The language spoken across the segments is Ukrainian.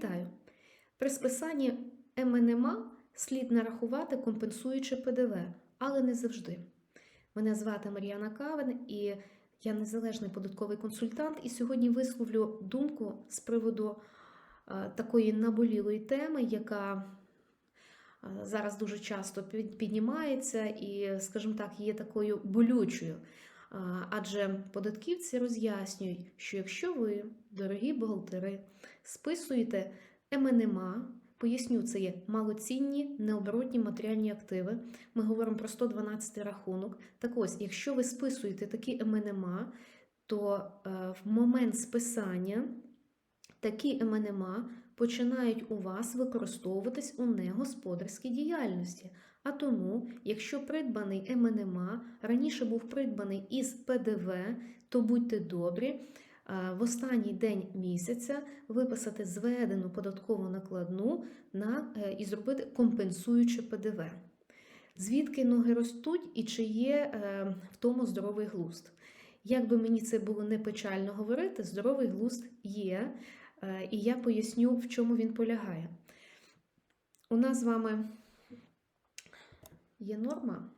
Вітаю! При списанні МНМА слід нарахувати компенсуючи ПДВ, але не завжди. Мене звати Мар'яна Кавен і я незалежний податковий консультант. І сьогодні висловлю думку з приводу е, такої наболілої теми, яка е, зараз дуже часто піднімається і, скажімо так, є такою болючою. Адже податківці роз'яснюють, що якщо ви, дорогі бухгалтери, списуєте МНМА, поясню, це є малоцінні необоротні матеріальні активи. Ми говоримо про 112 рахунок. Так ось, якщо ви списуєте такі МНМА, то е, в момент списання такі МНМА починають у вас використовуватись у негосподарській діяльності. А тому, якщо придбаний МНМА раніше був придбаний із ПДВ, то будьте добрі. е, В останній день місяця виписати зведену податкову накладну на, е, і зробити компенсуюче ПДВ. Звідки ноги ростуть і чи є е, в тому здоровий глузд? Як би мені це було не печально говорити, здоровий глузд є, і я поясню, в чому він полягає. У нас з вами є норма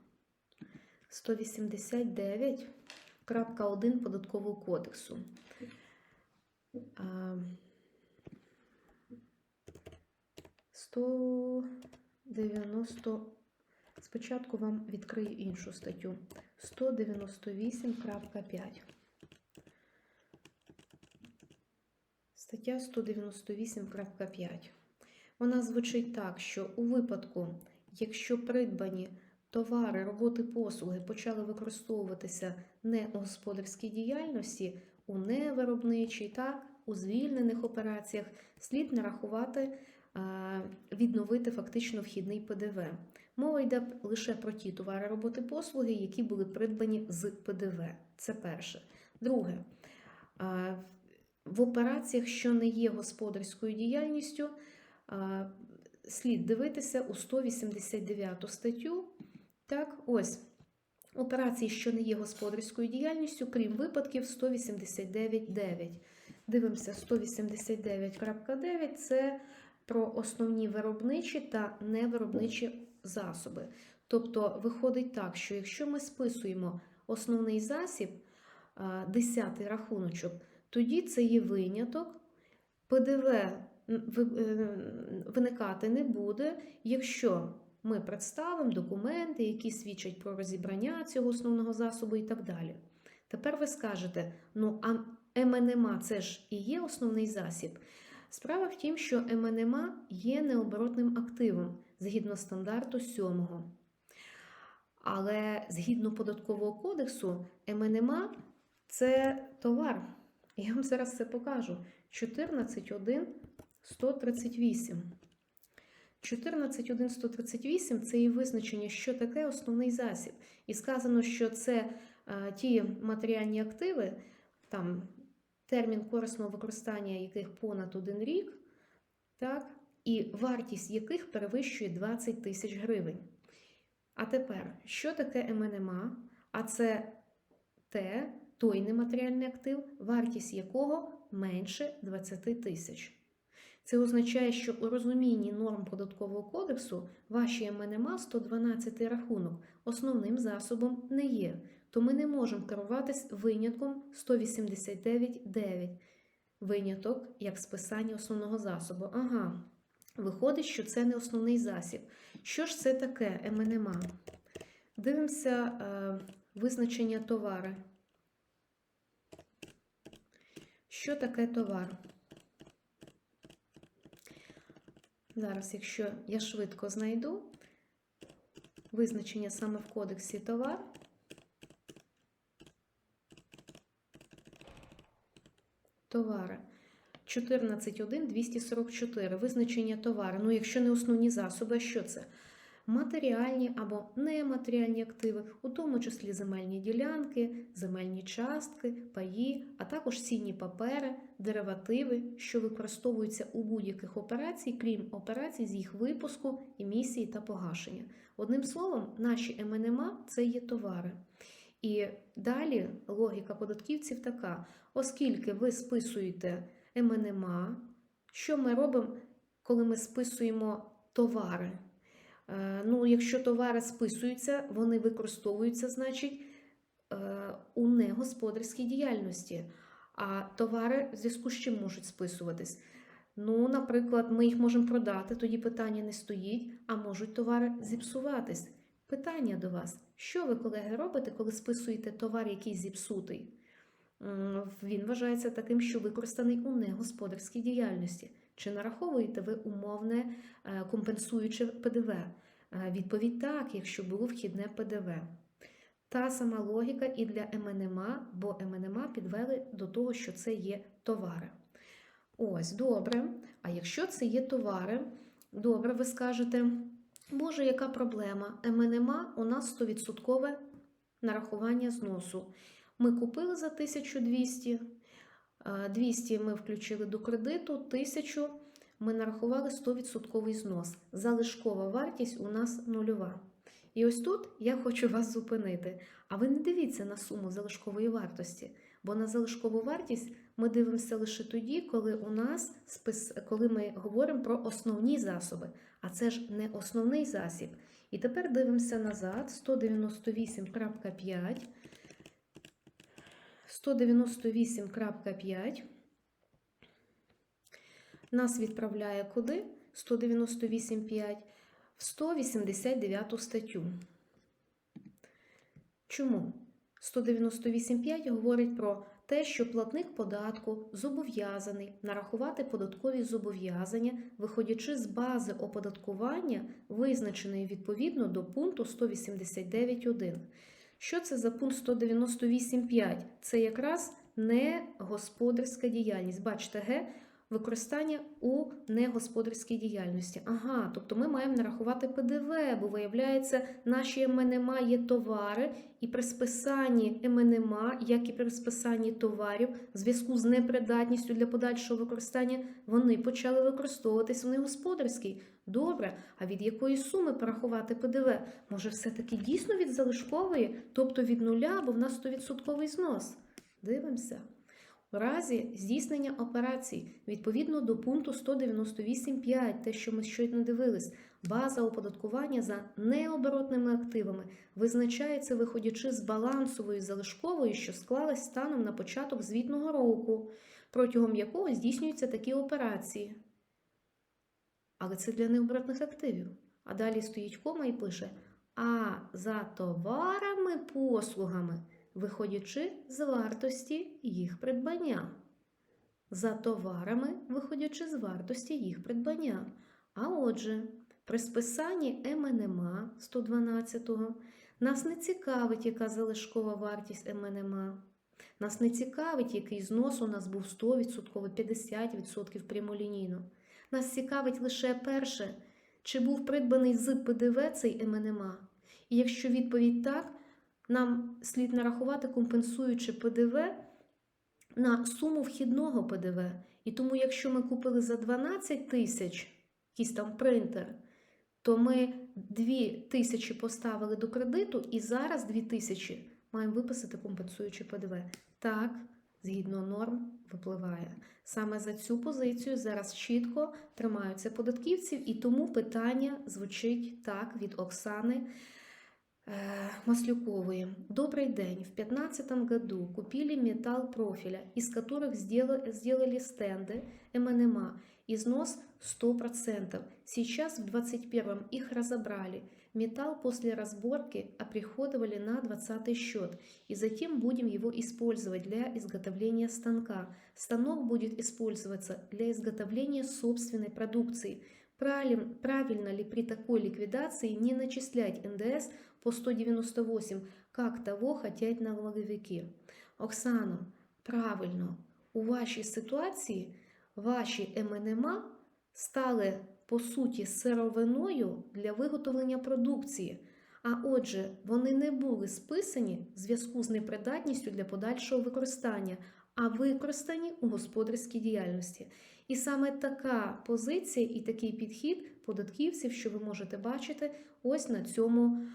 189.1 податкового кодексу. А, 190. Спочатку вам відкрию іншу статтю. 198.5. Стаття 198.5. Вона звучить так, що у випадку, якщо придбані товари, роботи, послуги почали використовуватися не у господарській діяльності, у невиробничій, так, у звільнених операціях, слід нарахувати, е, відновити фактично вхідний ПДВ. Мова йде лише про ті товари, роботи, послуги, які були придбані з ПДВ. Це перше. Друге, е, в операціях, що не є господарською діяльністю, е, слід дивитися у 189 статтю. Так, ось операції, що не є господарською діяльністю, крім випадків 189.9. Дивимося 189.9 це про основні виробничі та невиробничі засоби. Тобто виходить так, що якщо ми списуємо основний засіб, 10 рахуночок, тоді це є виняток, ПДВ виникати не буде, якщо ми представимо документи, які свідчать про розібрання цього основного засобу і так далі. Тепер ви скажете: ну, а МНМА це ж і є основний засіб. Справа в тім, що МНМА є необоротним активом згідно стандарту 7. Але згідно податкового кодексу, МНМА це товар. Я вам зараз це покажу. 14.1 138. 14.1.138 це і визначення, що таке основний засіб. І сказано, що це е, ті матеріальні активи, там термін корисного використання яких понад один рік, так, і вартість яких перевищує 20 тисяч гривень. А тепер, що таке МНМА? А це те, той нематеріальний актив, вартість якого менше 20 тисяч. Це означає, що у розумінні норм податкового кодексу ваші МНМА 112 рахунок основним засобом не є, то ми не можемо керуватись винятком 189.9. Виняток як списання основного засобу. Ага, виходить, що це не основний засіб. Що ж це таке МНМА? Дивимося е, визначення товари. Що таке товар? Зараз, якщо я швидко знайду визначення саме в кодексі товар, товари 14.1.244. Визначення товару. Ну, якщо не основні засоби, що це? Матеріальні або нематеріальні активи, у тому числі земельні ділянки, земельні частки, паї, а також цінні папери, деривативи, що використовуються у будь-яких операцій, крім операцій з їх випуску, емісії та погашення. Одним словом, наші МНМА це є товари. І далі логіка податківців така: оскільки ви списуєте МНМА, Що ми робимо, коли ми списуємо товари? Е, Ну, якщо товари списуються, вони використовуються, значить, е, у негосподарській діяльності. А товари в зв'язку з чим можуть списуватись? Ну, наприклад, ми їх можемо продати, тоді питання не стоїть, а можуть товари зіпсуватись. Питання до вас: що ви, колеги, робите, коли списуєте товар, який зіпсутий? Він вважається таким, що використаний у негосподарській діяльності. Чи нараховуєте ви умовне е, компенсуюче ПДВ? Е, Відповідь так, якщо було вхідне ПДВ. Та сама логіка і для МНМА, бо МНМА підвели до того, що це є товари. Ось, добре. А якщо це є товари, добре, ви скажете, Боже, яка проблема? МНМА у нас 100% нарахування зносу. Ми купили за 1200, е, 200 ми включили до кредиту, 1000 ми нарахували 100% знос. Залишкова вартість у нас нульова. І ось тут я хочу вас зупинити. А ви не дивіться на суму залишкової вартості, бо на залишкову вартість ми дивимося лише тоді, коли у нас спис... коли ми говоримо про основні засоби. А це ж не основний засіб. І тепер дивимося назад: 198.5. 198.5 нас відправляє куди? 198.5 в 189 статтю. Чому? 198.5 говорить про те, що платник податку зобов'язаний нарахувати податкові зобов'язання, виходячи з бази оподаткування, визначеної відповідно до пункту 189.1. Що це за пункт 198.5? Це якраз не господарська діяльність. Бачите, Г використання у негосподарській діяльності. Ага, тобто ми маємо нарахувати ПДВ, бо виявляється, наші МНМА є товари, і при списанні МНМА, як і при списанні товарів, в зв'язку з непридатністю для подальшого використання, вони почали використовуватись в негосподарській. Добре, а від якої суми порахувати ПДВ? Може, все-таки дійсно від залишкової, тобто від нуля, бо в нас 100% знос? Дивимося. В разі здійснення операцій відповідно до пункту 198.5, те, що ми щойно дивились, база оподаткування за необоротними активами визначається, виходячи з балансової залишкової, що склалась станом на початок звітного року, протягом якого здійснюються такі операції. Але це для необоротних активів. А далі стоїть кома і пише: А за товарами, послугами виходячи з вартості їх придбання. За товарами, виходячи з вартості їх придбання. А отже, при списанні МНМА 112-го нас не цікавить, яка залишкова вартість МНМА. Нас не цікавить, який знос у нас був 100%, 50% прямолінійно. Нас цікавить лише перше, чи був придбаний з ПДВ цей МНМА. І якщо відповідь так, нам слід нарахувати компенсуючи ПДВ на суму вхідного ПДВ. І тому, якщо ми купили за 12 тисяч якийсь там принтер, то ми 2 тисячі поставили до кредиту і зараз 2 тисячі маємо виписати компенсуючи ПДВ. Так, згідно норм, випливає. Саме за цю позицію зараз чітко тримаються податківців, і тому питання звучить так від Оксани. Э, Маслюковые. Добрый день. В 2015 году купили металл профиля, из которых сделали, стенды МНМА. Износ 100%. Сейчас в 2021 их разобрали. Металл после разборки оприходовали на 20 счет. И затем будем его использовать для изготовления станка. Станок будет использоваться для изготовления собственной продукции. Правильно ли при такой ликвидации не начислять НДС по 198, как того хотять налоговики. Оксано, правильно, у вашій ситуації ваші МНМА стали по суті сировиною для виготовлення продукції. А отже, вони не були списані в зв'язку з непридатністю для подальшого використання, а використані у господарській діяльності. І саме така позиція і такий підхід податківців, що ви можете бачити ось на цьому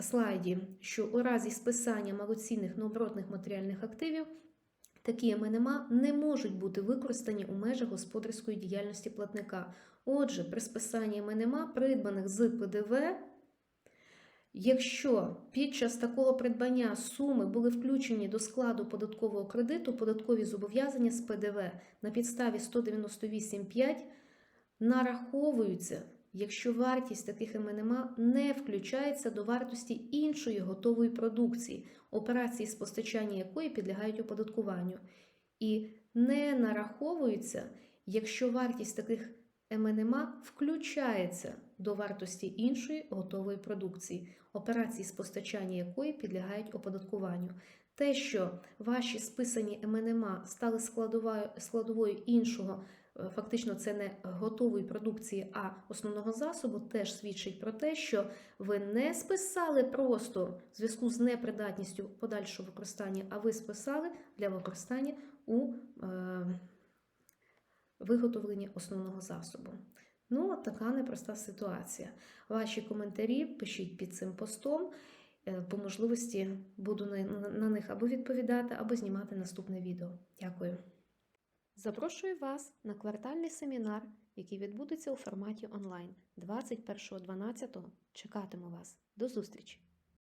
слайді, що у разі списання малоцінних необоротних матеріальних активів Такі МНМА не можуть бути використані у межах господарської діяльності платника. Отже, при списанні МНМА, придбаних з ПДВ, якщо під час такого придбання суми були включені до складу податкового кредиту, податкові зобов'язання з ПДВ на підставі 198.5 нараховуються, якщо вартість таких МНМА не включається до вартості іншої готової продукції, операції з постачання якої підлягають оподаткуванню, і не нараховуються, якщо вартість таких МНМА включається до вартості іншої готової продукції, операції з постачання якої підлягають оподаткуванню. Те, що ваші списані МНМА стали складовою, іншого, фактично це не готової продукції, а основного засобу, теж свідчить про те, що ви не списали просто в зв'язку з непридатністю подальшого використання, а ви списали для використання у е, виготовленні основного засобу. Ну, така непроста ситуація. Ваші коментарі пишіть під цим постом. Е, По можливості буду на них або відповідати, або знімати наступне відео. Дякую. Запрошую вас на квартальний семінар, який відбудеться у форматі онлайн 21.12. Чекатиму вас. До зустрічі!